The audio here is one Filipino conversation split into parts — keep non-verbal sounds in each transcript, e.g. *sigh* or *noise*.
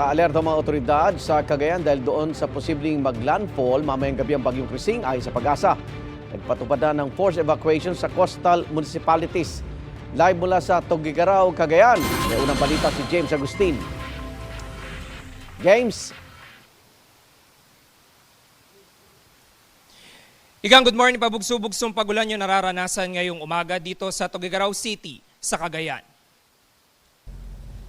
Naka-alerto ang mga otoridad sa Cagayan dahil doon sa posibleng maglandfall mamayang gabi ang bagyong Krising ayon sa pag-asa. Nagpatupad na ng forced evacuation sa coastal municipalities. Live mula sa Tugigaraw, Cagayan. May unang balita si James Agustin. James, Igang good morning, pabugso-bugsong pagulan yung nararanasan ngayong umaga dito sa Tugigaraw City, sa Cagayan.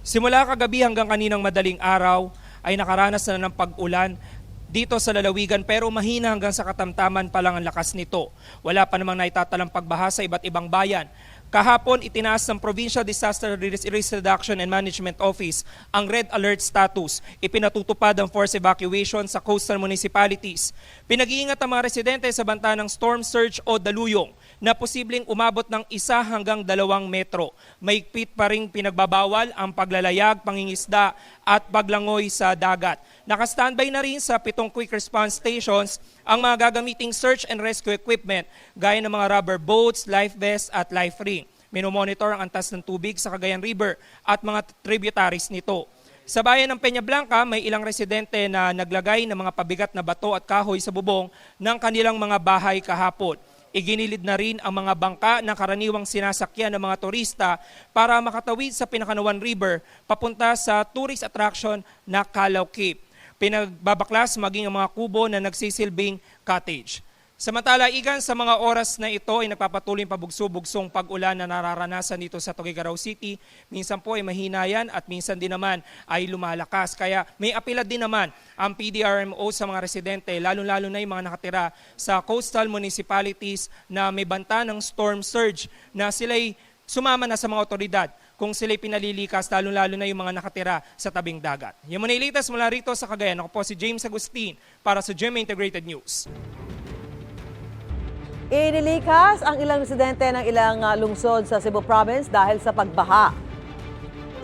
Simula kagabi hanggang kaninang madaling araw ay nakaranas na ng pag-ulan dito sa lalawigan pero mahina hanggang sa katamtaman pa lang ang lakas nito. Wala pa namang naitatalang pagbaha sa iba't ibang bayan. Kahapon, itinaas ng Provincial Disaster Risk Reduction and Management Office ang red alert status. Ipinatutupad ang forced evacuation sa coastal municipalities. Pinag-iingat ang mga residente sa banta ng storm surge o daluyong na posibleng umabot ng isa hanggang dalawang metro. Maigpit pa rin pinagbabawal ang paglalayag, pangingisda at paglangoy sa dagat. Naka-standby na rin sa pitong quick response stations ang mga gagamiting search and rescue equipment gaya ng mga rubber boats, life vests at life ring. Minomonitor ang antas ng tubig sa Cagayan River at mga tributaries nito. Sa bayan ng Peña Blanca, may ilang residente na naglagay ng mga pabigat na bato at kahoy sa bubong ng kanilang mga bahay kahapon. Iginilid na rin ang mga bangka na karaniwang sinasakyan ng mga turista para makatawid sa Pinakanuan River papunta sa tourist attraction na Calao Cape. Pinagbabaklas maging ang mga kubo na nagsisilbing cottage. Samantala, igan sa mga oras na ito ay nagpapatuloy pabugso-bugsong pag-ulan na nararanasan dito sa Tugigaraw City. Minsan po ay mahina yan at minsan din naman ay lumalakas. Kaya may apila din naman ang PDRMO sa mga residente, lalo-lalo na yung mga nakatira sa coastal municipalities na may banta ng storm surge na sila'y sumama na sa mga otoridad kung sila'y pinalilikas, lalo-lalo na yung mga nakatira sa tabing dagat. Yung muna ilitas mula rito sa Cagayan. Ako po si James Agustin para sa GMA Integrated News. Inilikas ang ilang residente ng ilang ah, lungsod sa Cebu Province dahil sa pagbaha.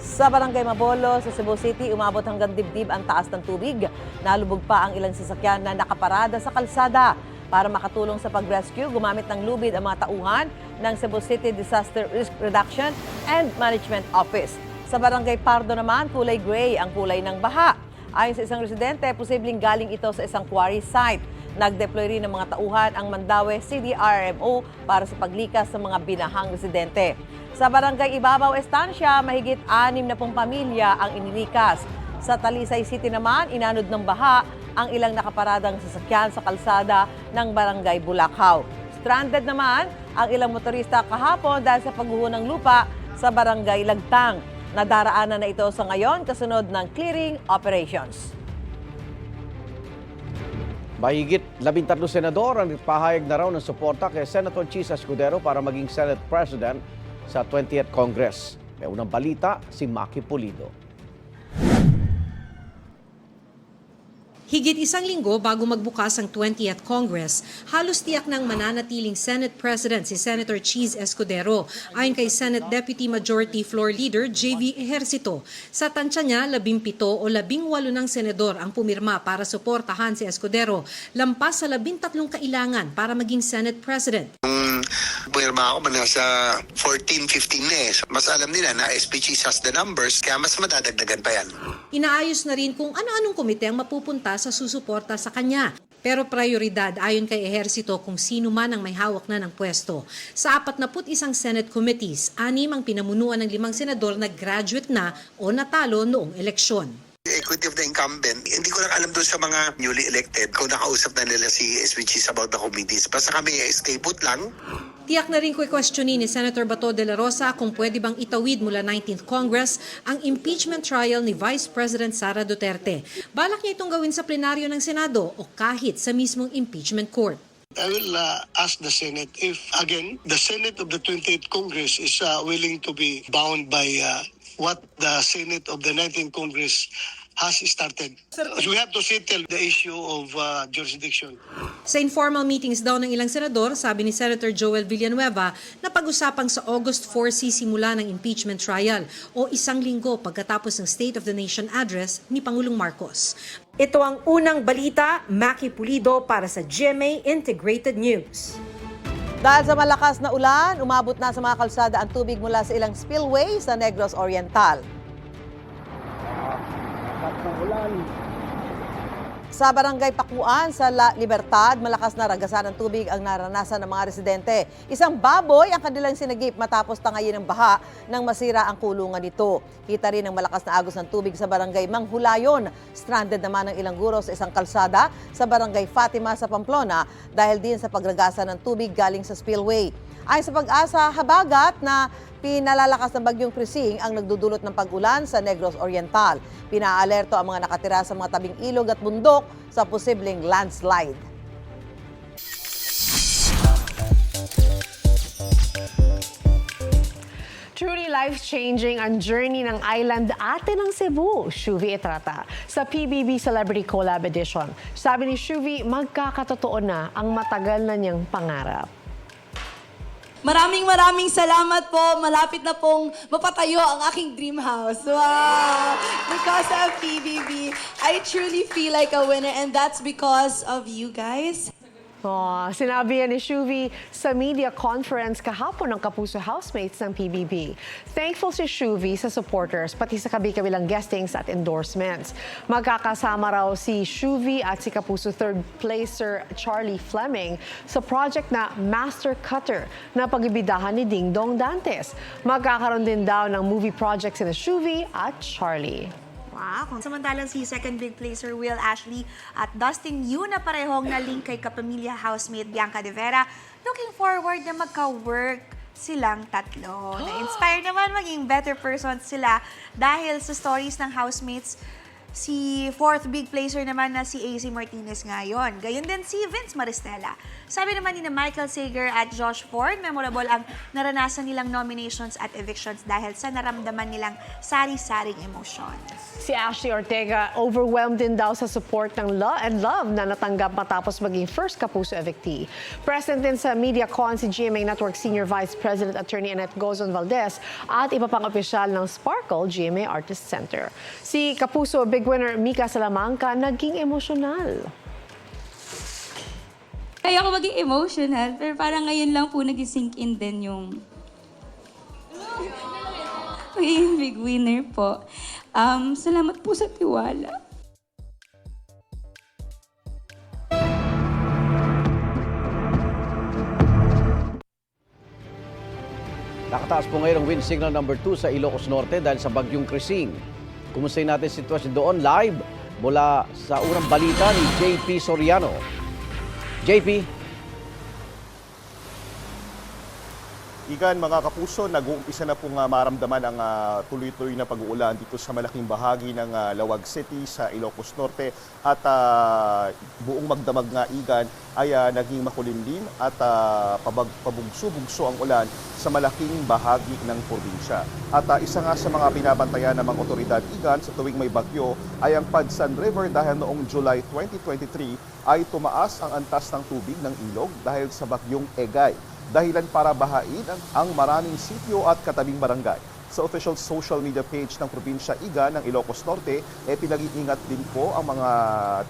Sa Barangay Mabolo sa Cebu City, umabot hanggang dibdib ang taas ng tubig. Nalubog pa ang ilang sasakyan na nakaparada sa kalsada. Para makatulong sa pag-rescue, gumamit ng lubid ang mga tauhan ng Cebu City Disaster Risk Reduction and Management Office. Sa Barangay Pardo naman, kulay gray ang kulay ng baha. Ayon sa isang residente, posibleng galing ito sa isang quarry site. Nag-deploy rin ng mga tauhan ang Mandawe CDRMO para sa paglikas sa mga binahang residente. Sa Barangay Ibabaw Estancia, mahigit anim na pong pamilya ang inilikas. Sa Talisay City naman, inanod ng baha ang ilang nakaparadang sasakyan sa kalsada ng Barangay Bulacau. Stranded naman ang ilang motorista kahapon dahil sa paghuho ng lupa sa Barangay Lagtang. Nadaraanan na ito sa ngayon kasunod ng clearing operations. Mahigit 13 senador ang pahayag na raw ng suporta kay Senator Chis Escudero para maging Senate President sa 20th Congress. May unang balita si Maki Pulido. Higit isang linggo bago magbukas ang 20th Congress, halos tiyak ng mananatiling Senate President si Senator Cheese Escudero ayon kay Senate Deputy Majority Floor Leader J.V. Ejercito. Sa tansya niya, 17 o 18 ng senador ang pumirma para suportahan si Escudero, lampas sa 13 kailangan para maging Senate President. Nung pumirma ako, nasa 14-15 na eh. Mas alam nila na SPGs has the numbers, kaya mas madadagdagan pa yan. Inaayos na rin kung ano-anong komite ang mapupunta sa susuporta sa kanya. Pero prioridad ayon kay Ehersito kung sino man ang may hawak na ng pwesto. Sa 41 Senate committees, anim ang pinamunuan ng limang senador na graduate na o natalo noong eleksyon. Equity of the incumbent, hindi ko lang alam doon sa mga newly elected kung nakausap na nila si SPGs about the committees. Basta kami stay put lang. Tiyak na rin questionin ni Senator Bato de la Rosa kung pwede bang itawid mula 19th Congress ang impeachment trial ni Vice President Sara Duterte. Balak niya itong gawin sa plenaryo ng Senado o kahit sa mismong impeachment court. I will uh, ask the Senate if, again, the Senate of the 28th Congress is uh, willing to be bound by uh, what the Senate of the 19th Congress has started. we have to settle the issue of uh, jurisdiction. Sa informal meetings daw ng ilang senador, sabi ni Senator Joel Villanueva na pag-usapang sa August 4 sisimula ng impeachment trial o isang linggo pagkatapos ng State of the Nation address ni Pangulong Marcos. Ito ang unang balita, Maki Pulido para sa GMA Integrated News. Dahil sa malakas na ulan, umabot na sa mga kalsada ang tubig mula sa ilang spillway sa Negros Oriental. Sa barangay Pakuan sa La Libertad, malakas na ragasan ng tubig ang naranasan ng mga residente. Isang baboy ang kanilang sinagip matapos tangayin ng baha nang masira ang kulungan nito. Kita rin ang malakas na agos ng tubig sa barangay Manghulayon. Stranded naman ang ilang guro sa isang kalsada sa barangay Fatima sa Pamplona dahil din sa pagragasa ng tubig galing sa spillway. Ayon sa pag-asa, habagat na pinalalakas ng bagyong Krising ang nagdudulot ng pag-ulan sa Negros Oriental. Pinaalerto ang mga nakatira sa mga tabing ilog at bundok sa posibleng landslide. Truly life-changing ang journey ng island ate ng Cebu, Shuvi Etrata, sa PBB Celebrity Collab Edition. Sabi ni Shuvi, magkakatotoo na ang matagal na niyang pangarap. Maraming maraming salamat po. Malapit na pong mapatayo ang aking dream house. Wow! Because of PBB, I truly feel like a winner and that's because of you guys. Oh, sinabi yan ni Shuvi sa media conference kahapon ng Kapuso housemates ng PBB. Thankful si Shuvi sa supporters pati sa kabi-kabilang guestings at endorsements. Magkakasama raw si Shuvi at si Kapuso third placer Charlie Fleming sa project na Master Cutter na pagibidahan ni Ding Dong Dantes. Magkakaroon din daw ng movie project sina Shuvi at Charlie. Wow. Samantalang si second big placer Will Ashley at Dustin Yu na parehong na-link kay kapamilya housemate Bianca De Vera, looking forward na magka-work silang tatlo. *gasps* Na-inspire naman maging better persons sila dahil sa stories ng housemates si fourth big placer naman na si AC Martinez ngayon. Gayon din si Vince Maristella. Sabi naman ni Michael Sager at Josh Ford, memorable ang naranasan nilang nominations at evictions dahil sa naramdaman nilang sari-saring emotions. Si Ashley Ortega overwhelmed din daw sa support ng Law and Love na natanggap matapos maging first Kapuso evictee. Present din sa MediaCon si GMA Network Senior Vice President Attorney Annette Gozon Valdez at iba pang opisyal ng Sparkle GMA Artist Center. Si Kapuso Big Winner Mika Salamanca naging emosyonal. Kaya ako maging emotional, pero parang ngayon lang po nag-sink in din yung magiging big winner po. Um, salamat po sa tiwala. Nakataas po ngayon ang wind signal number 2 sa Ilocos Norte dahil sa bagyong Krising. Kumusta natin sitwasyon doon live mula sa unang balita ni JP Soriano. JP, Igan, mga kapuso, nag-uumpisa na pong ah, maramdaman ang ah, tuloy-tuloy na pag-uulan dito sa malaking bahagi ng ah, Lawag City sa Ilocos Norte at ah, buong magdamag nga Igan ay ah, naging makulimlim at ah, pabag, pabugso-bugso ang ulan sa malaking bahagi ng probinsya. At ah, isa nga sa mga binabantayan ng mga otoridad Igan sa tuwing may bagyo ay ang Padsan River dahil noong July 2023 ay tumaas ang antas ng tubig ng ilog dahil sa bagyong Egay dahilan para bahain ang, maraming sityo at katabing barangay. Sa official social media page ng probinsya Iga ng Ilocos Norte, eh pinag-iingat din po ang mga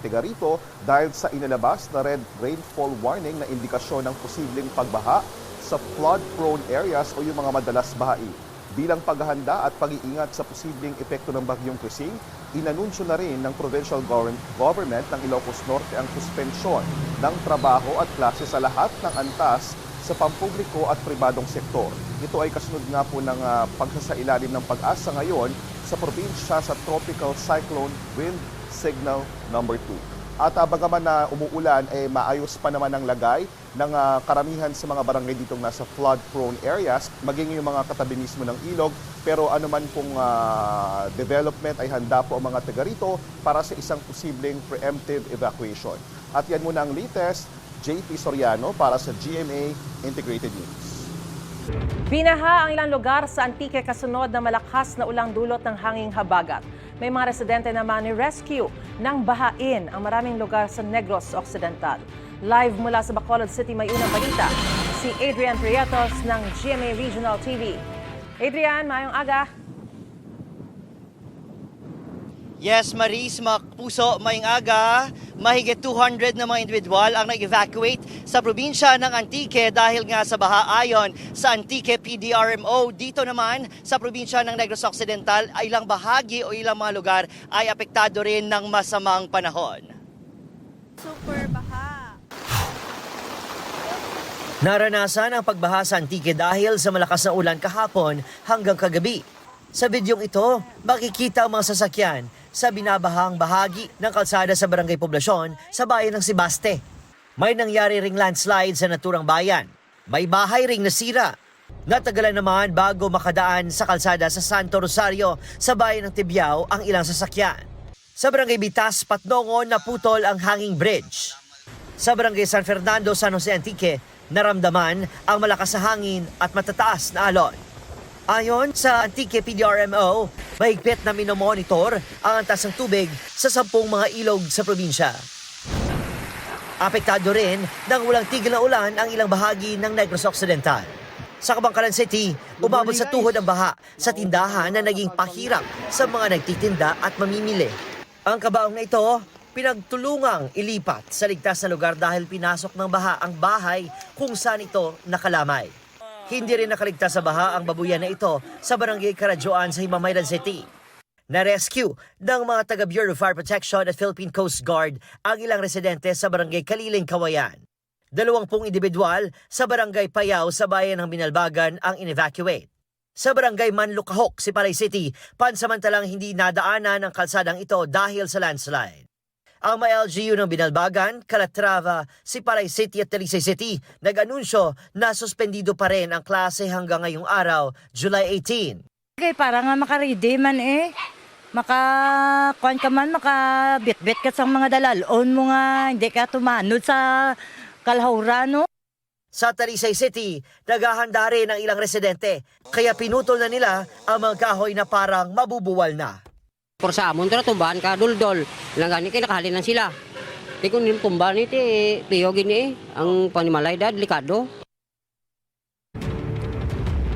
tiga rito dahil sa inalabas na red rainfall warning na indikasyon ng posibleng pagbaha sa flood-prone areas o yung mga madalas bahain. Bilang paghahanda at pag-iingat sa posibleng epekto ng bagyong Krising, inanunsyo na rin ng provincial govern- government ng Ilocos Norte ang suspensyon ng trabaho at klase sa lahat ng antas sa pampubliko at pribadong sektor. Ito ay kasunod nga po ng uh, pagsasailalim ng pag-asa ngayon sa probinsya sa Tropical Cyclone Wind Signal Number 2. At uh, bagaman na umuulan, eh, maayos pa naman ang lagay ng ah, karamihan sa mga barangay ditong nasa flood-prone areas, maging yung mga katabi mismo ng ilog. Pero anuman pong ah, development ay handa po ang mga taga rito para sa isang posibleng preemptive evacuation. At yan muna ang latest JP Soriano para sa GMA Integrated News. Binaha ang ilang lugar sa Antique kasunod na malakas na ulang dulot ng hanging habagat. May mga residente naman ni rescue ng bahain ang maraming lugar sa Negros Occidental. Live mula sa Bacolod City may unang balita si Adrian Prietos ng GMA Regional TV. Adrian, mayong aga. Yes, Maris, mga puso, maying aga, mahigit 200 na mga individual ang nag-evacuate sa probinsya ng Antique dahil nga sa baha ayon sa Antique PDRMO. Dito naman sa probinsya ng Negros Occidental, ay ilang bahagi o ilang mga lugar ay apektado rin ng masamang panahon. Super baha. Naranasan ang pagbaha sa Antique dahil sa malakas na ulan kahapon hanggang kagabi. Sa bidyong ito, makikita ang mga sasakyan sa binabahang bahagi ng kalsada sa Barangay Poblasyon sa bayan ng Sibaste. May nangyari ring landslide sa naturang bayan. May bahay ring nasira. Natagalan naman bago makadaan sa kalsada sa Santo Rosario sa bayan ng Tibyao ang ilang sasakyan. Sa Barangay Bitas, Patnongon, naputol ang hanging bridge. Sa Barangay San Fernando, San Jose Antique, naramdaman ang malakas na hangin at matataas na alon. Ayon sa Antique PDRMO, mahigpit na minomonitor ang antas ng tubig sa sampung mga ilog sa probinsya. Apektado rin ng walang tigil na ulan ang ilang bahagi ng Negros Occidental. Sa Kabangkalan City, umabot sa tuhod ang baha sa tindahan na naging pahirap sa mga nagtitinda at mamimili. Ang kabaong na ito, pinagtulungang ilipat sa ligtas na lugar dahil pinasok ng baha ang bahay kung saan ito nakalamay. Hindi rin nakaligtas sa baha ang babuyan na ito sa barangay Karadyoan sa Himamaylan City. Na-rescue ng mga taga Bureau of Fire Protection at Philippine Coast Guard ang ilang residente sa barangay Kaliling, Kawayan. Dalawampung individual sa barangay Payaw sa bayan ng Binalbagan ang in-evacuate. Sa barangay Manlukahok, Sipalay City, pansamantalang hindi nadaanan ang kalsadang ito dahil sa landslide. Ang mga LGU ng Binalbagan, Calatrava, Sipalay City at Talisay City nag-anunsyo na suspendido pa rin ang klase hanggang ngayong araw, July 18. Okay, para nga makaredy man eh. Maka, kuan ka man, makabit-bit ka sa mga dalalon mo nga, hindi ka tumanod sa kalahura, no? Sa Talisay City, naghahanda rin ang ilang residente, kaya pinutol na nila ang mga kahoy na parang mabubuwal na. Por sa amon tumbahan ka duldol. Lang gani kay nakahalin na sila. Di nim tumbahan iti piyo gini eh. ang panimalay da delikado.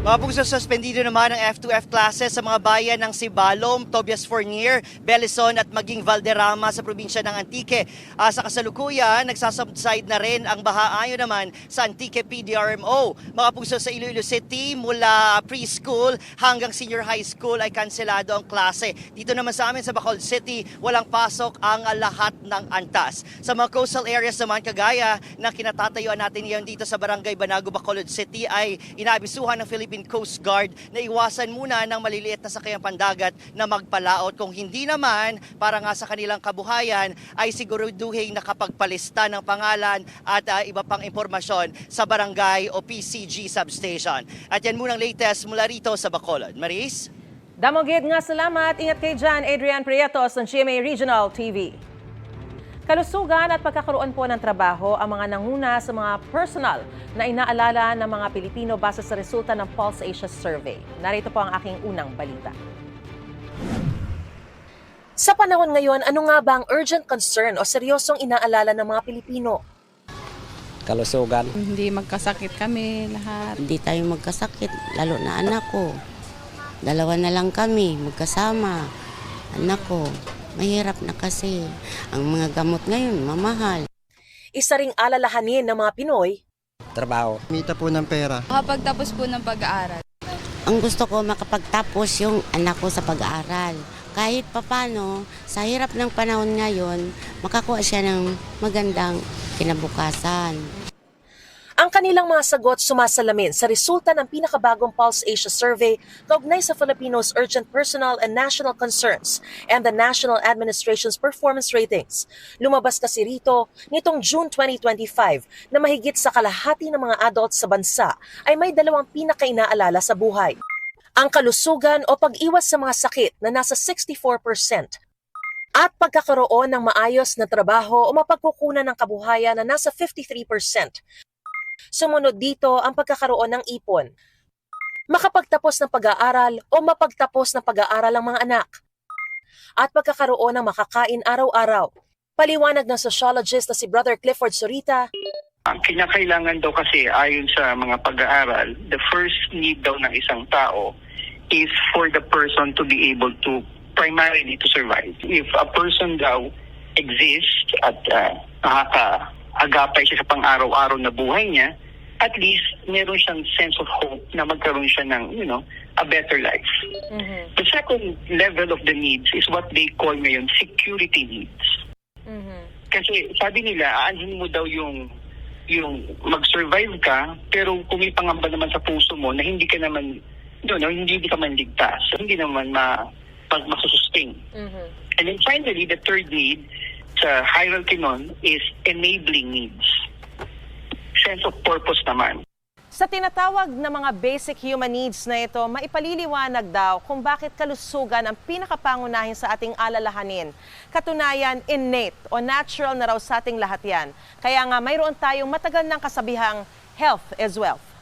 Mga puso, suspendido naman ang F2F classes sa mga bayan ng Sibalom, Tobias Fournier, Belison at maging Valderrama sa probinsya ng Antique. Ah, sa kasalukuyan, nagsasubside na rin ang baha ayon naman sa Antique PDRMO. Mga sa Iloilo City, mula preschool hanggang senior high school ay kanselado ang klase. Dito naman sa amin sa Bacolod City, walang pasok ang lahat ng antas. Sa mga coastal areas naman kagaya ng kinatatayuan natin ngayon dito sa Barangay Banago, Bacolod City ay inaabisuhan ng Philippine Coast Guard na iwasan muna ng maliliit na sakayang pandagat na magpalaot. Kung hindi naman, para nga sa kanilang kabuhayan, ay siguraduhin nakapagpalista ng pangalan at ah, iba pang impormasyon sa barangay o PCG substation. At yan munang latest mula rito sa Bacolod. Maris? Damogid nga salamat. Ingat kay Jan Adrian Prietos ng GMA Regional TV. Kalusugan at pagkakaroon po ng trabaho ang mga nanguna sa mga personal na inaalala ng mga Pilipino base sa resulta ng Pulse Asia Survey. Narito po ang aking unang balita. Sa panahon ngayon, ano nga ba ang urgent concern o seryosong inaalala ng mga Pilipino? Kalusugan. Hindi magkasakit kami lahat. Hindi tayo magkasakit, lalo na anak ko. Dalawa na lang kami, magkasama. Anak ko, mahirap na kasi. Ang mga gamot ngayon, mamahal. Isa ring alalahanin ng mga Pinoy, Trabaho. Mita po ng pera. Kapagtapos po ng pag-aaral. Ang gusto ko makapagtapos yung anak ko sa pag-aaral. Kahit papano, sa hirap ng panahon ngayon, makakuha siya ng magandang kinabukasan. Ang kanilang mga sagot sumasalamin sa resulta ng pinakabagong Pulse Asia Survey kaugnay sa Filipinos' urgent personal and national concerns and the National Administration's performance ratings. Lumabas kasi rito nitong June 2025 na mahigit sa kalahati ng mga adults sa bansa ay may dalawang pinakainaalala sa buhay. Ang kalusugan o pag-iwas sa mga sakit na nasa 64% at pagkakaroon ng maayos na trabaho o mapagkukunan ng kabuhayan na nasa 53%. Sumunod dito ang pagkakaroon ng ipon. Makapagtapos ng pag-aaral o mapagtapos ng pag-aaral ang mga anak. At pagkakaroon ng makakain araw-araw. Paliwanag ng sociologist na si Brother Clifford Sorita, Ang kinakailangan daw kasi ayon sa mga pag-aaral, the first need daw ng isang tao is for the person to be able to primarily to survive. If a person daw exists at uh, nakaka-agapay siya sa pang-araw-araw na buhay niya, at least meron siyang sense of hope na magkaroon siya ng, you know, a better life. The second level of the needs is what they call ngayon security needs. Kasi sabi nila, aanhin mo daw yung yung mag-survive ka, pero kung may pangamba naman sa puso mo na hindi ka naman, you know, hindi ka man ligtas, hindi naman ma, pag masusustain. And then finally, the third need sa hierarchy nun is enabling needs. Sense of purpose naman. Sa tinatawag na mga basic human needs na ito, maipaliliwanag daw kung bakit kalusugan ang pinakapangunahin sa ating alalahanin. Katunayan, innate o natural na raw sa ating lahat yan. Kaya nga mayroon tayong matagal ng kasabihang health is wealth.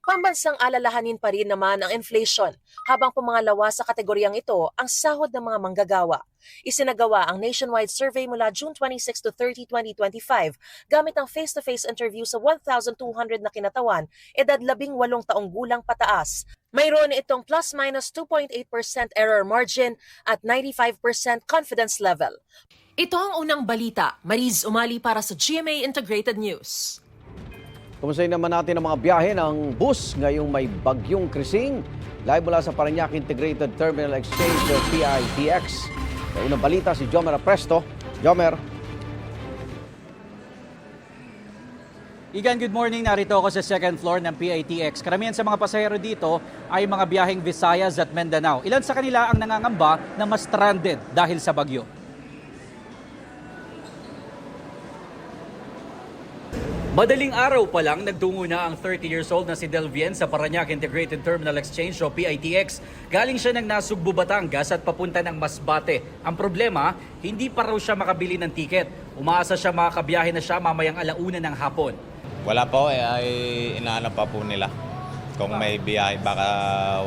Pambansang alalahanin pa rin naman ang inflation habang pumangalawa sa kategoryang ito ang sahod ng mga manggagawa. Isinagawa ang nationwide survey mula June 26 to 30, 2025 gamit ang face-to-face interview sa 1,200 na kinatawan edad 18 taong gulang pataas. Mayroon itong plus-minus 2.8% error margin at 95% confidence level. Ito ang unang balita. Mariz Umali para sa GMA Integrated News. Kumustahin naman natin ang mga biyahe ng bus ngayong may bagyong krising. Live mula sa Parañaque Integrated Terminal Exchange o PITX. Sa unang balita si Jomer Presto. Jomer. Igan, good morning. Narito ako sa second floor ng PITX. Karamihan sa mga pasahero dito ay mga biyaheng Visayas at Mindanao. Ilan sa kanila ang nangangamba na mas stranded dahil sa bagyo. Madaling araw pa lang, nagtungo na ang 30 years old na si Delvien sa Parañaque Integrated Terminal Exchange o PITX. Galing siya ng Nasugbu, Batangas at papunta ng Masbate. Ang problema, hindi pa raw siya makabili ng tiket. Umaasa siya makakabiyahe na siya mamayang alauna ng hapon. Wala po eh, ay inaanap pa po nila. Kung may biyahe, baka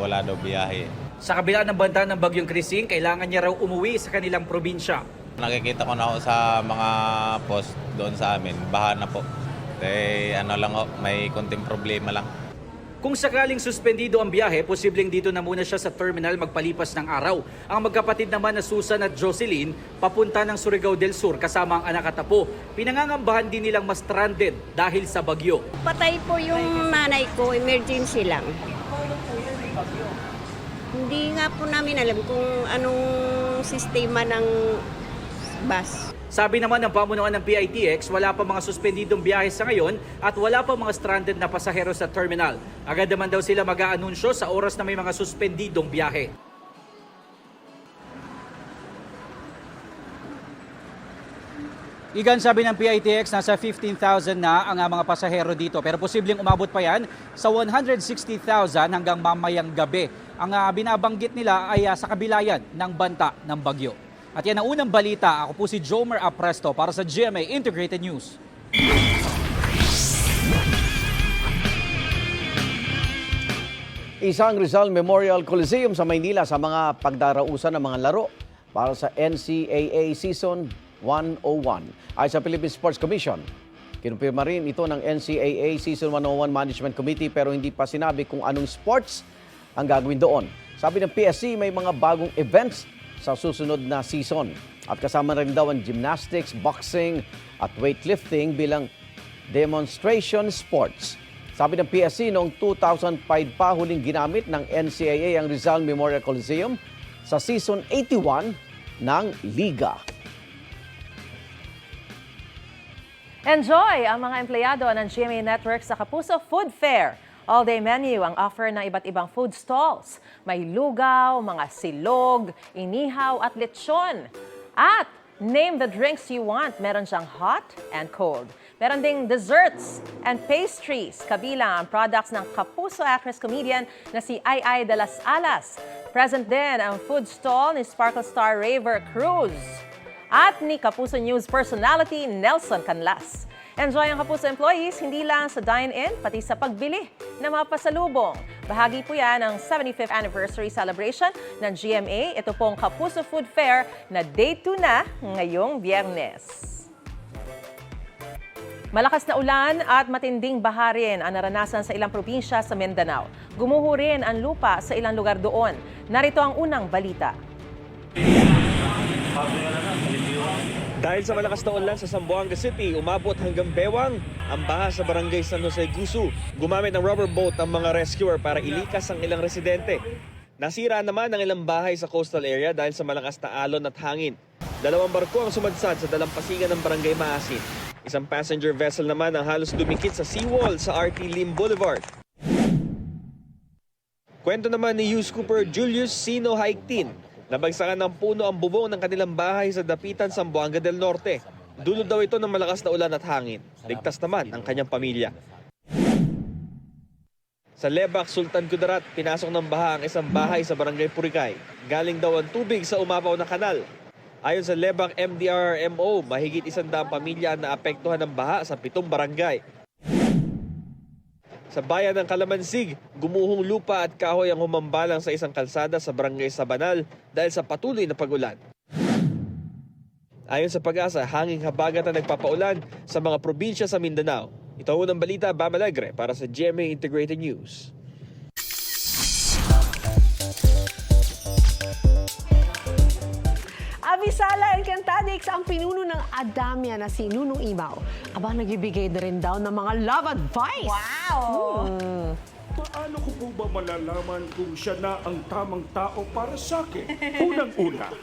wala daw biyahe. Sa kabila ng banta ng Bagyong Krising, kailangan niya raw umuwi sa kanilang probinsya. Nakikita ko na ako sa mga post doon sa amin, baha na po. Eh, ano lang ho, may konting problema lang. Kung sakaling suspendido ang biyahe, posibleng dito na muna siya sa terminal magpalipas ng araw. Ang magkapatid naman na Susan at Jocelyn, papunta ng Surigao del Sur kasama ang anak at apo. Pinangangambahan din nilang mas stranded dahil sa bagyo. Patay po yung nanay ko, emergency lang. Hindi nga po namin alam kung anong sistema ng bus. Sabi naman ng pamunuan ng PITX, wala pa mga suspendidong biyahe sa ngayon at wala pa mga stranded na pasahero sa terminal. Agad naman daw sila mag-aanunsyo sa oras na may mga suspendidong biyahe. Igan sabi ng PITX, nasa 15,000 na ang ah, mga pasahero dito pero posibleng umabot pa yan sa 160,000 hanggang mamayang gabi. Ang ah, binabanggit nila ay ah, sa kabilayan ng banta ng bagyo. At yan ang unang balita. Ako po si Jomer Apresto para sa GMA Integrated News. Isang Rizal Memorial Coliseum sa Maynila sa mga pagdarausan ng mga laro para sa NCAA Season 101 ay sa Philippine Sports Commission. Kinumpirma rin ito ng NCAA Season 101 Management Committee pero hindi pa sinabi kung anong sports ang gagawin doon. Sabi ng PSC may mga bagong events sa susunod na season at kasama rin daw ang gymnastics, boxing at weightlifting bilang demonstration sports. Sabi ng PSC noong 2005 pa huling ginamit ng NCAA ang Rizal Memorial Coliseum sa season 81 ng Liga. Enjoy ang mga empleyado ng GMA Network sa Kapuso Food Fair. All-day menu ang offer ng iba't ibang food stalls. May lugaw, mga silog, inihaw at lechon. At name the drinks you want. Meron siyang hot and cold. Meron ding desserts and pastries. Kabilang ang products ng Kapuso actress comedian na si Ai Ai de las Alas. Present din ang food stall ni Sparkle Star Raver Cruz at ni Kapuso News personality Nelson Canlas. Enjoy ang Kapuso employees hindi lang sa dine-in, pati sa pagbili ng mga pasalubong. Bahagi po yan ng 75th anniversary celebration ng GMA. Ito pong Kapuso Food Fair na day 2 na ngayong biyernes. Malakas na ulan at matinding baha rin ang naranasan sa ilang probinsya sa Mindanao. Gumuho rin ang lupa sa ilang lugar doon. Narito ang unang balita. Dahil sa malakas na ulan sa Zamboanga City, umabot hanggang bewang ang baha sa barangay San Jose Gusu. Gumamit ng rubber boat ang mga rescuer para ilikas ang ilang residente. Nasira naman ang ilang bahay sa coastal area dahil sa malakas na alon at hangin. Dalawang barko ang sumadsad sa dalampasigan ng barangay Maasin. Isang passenger vessel naman ang halos dumikit sa seawall sa RT Lim Boulevard. Kwento naman ni Hughes Cooper Julius Sino Haiktin, nabagsakan ng puno ang bubong ng kanilang bahay sa Dapitan, Zamboanga del Norte. Dulot daw ito ng malakas na ulan at hangin. Ligtas naman ang kanyang pamilya. Sa Lebak, Sultan Kudarat, pinasok ng baha ang isang bahay sa barangay Purikay. Galing daw ang tubig sa umapaw na kanal. Ayon sa Lebak MDRMO, mahigit isang daang pamilya ang naapektuhan ng baha sa pitong barangay. Sa bayan ng Kalamansig, gumuhong lupa at kahoy ang humambalang sa isang kalsada sa barangay Sabanal dahil sa patuloy na pagulan. Ayon sa pag-asa, hanging habagat ang nagpapaulan sa mga probinsya sa Mindanao. Ito ang unang balita, Bam para sa GMA Integrated News. Encantadix ang pinuno ng Adamya na si Nunong Imaw. Aba, nagbibigay na rin daw ng mga love advice. Wow! Hmm. Paano ko po ba malalaman kung siya na ang tamang tao para sa akin? Unang-una,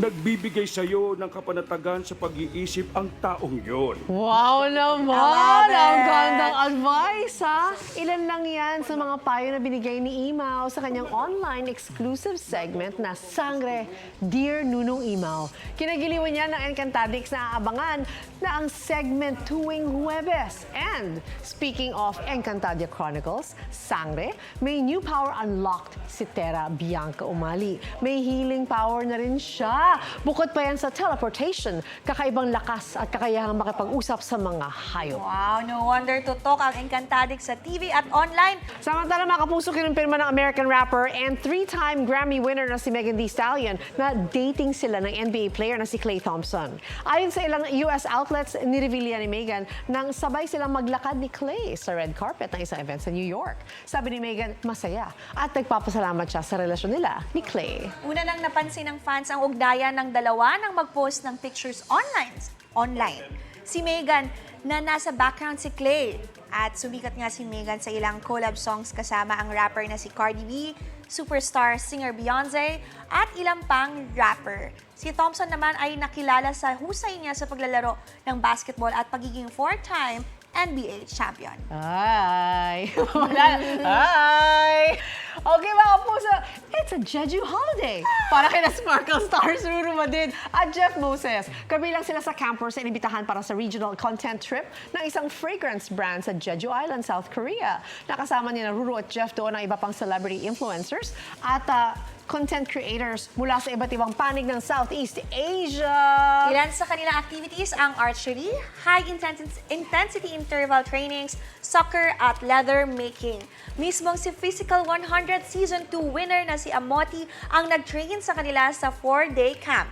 nagbibigay sa iyo ng kapanatagan sa pag-iisip ang taong yon. Wow naman! love Ang it. gandang advice, ha? Ilan lang yan sa mga payo na binigay ni Imaw sa kanyang online exclusive segment na Sangre, Dear Nunong Imaw. Kinagiliwan niya ng Encantadix na aabangan na ang segment tuwing Huwebes. And speaking of Encantadia Chronicles, Sangre, may new power unlocked si Terra Bianca Umali. May healing power na rin siya. Bukod pa yan sa teleportation, kakaibang lakas at kakayahang makipag-usap sa mga hayop. Wow, no wonder to talk ang Encantadix sa TV at online. Samantala, mga kapuso, kinumpirma ng American rapper and three-time Grammy winner na si Megan Thee Stallion na dating sila ng NBA player na si Klay Thompson. Ayon sa ilang US outlets, nireveal ni Megan nang sabay silang maglakad ni Klay sa red carpet ng isang event sa New York. Sabi ni Megan, masaya at nagpapasalamat siya sa relasyon nila ni Klay. Una nang napansin ng fans ang ugnayan ng dalawa nang mag-post ng pictures online. online. Si Megan na nasa background si Clay. At sumikat nga si Megan sa ilang collab songs kasama ang rapper na si Cardi B, superstar singer Beyonce, at ilang pang rapper. Si Thompson naman ay nakilala sa husay niya sa paglalaro ng basketball at pagiging four-time NBA champion. Ay! *laughs* Wala. Ay! Okay mga puso, it's a Jeju holiday. Para kay na Sparkle Stars, Ruru Madid at Jeff Moses. Kabilang sila sa campers na inibitahan para sa regional content trip ng isang fragrance brand sa Jeju Island, South Korea. Nakasama niya na Ruru at Jeff doon ang iba pang celebrity influencers at ah, content creators mula sa iba't ibang panig ng Southeast Asia. Ilan sa kanilang activities ang archery, high intensity, intensity interval trainings, soccer at leather making. Mismong si Physical 100 Season 2 winner na si Amoti ang nag-train sa kanila sa 4-day camp.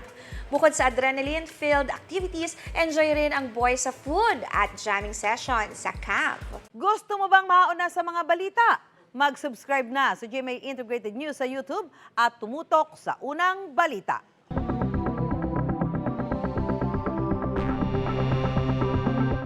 Bukod sa adrenaline-filled activities, enjoy rin ang boys sa food at jamming session sa camp. Gusto mo bang mauna sa mga balita? Mag-subscribe na sa GMA Integrated News sa YouTube at tumutok sa unang balita.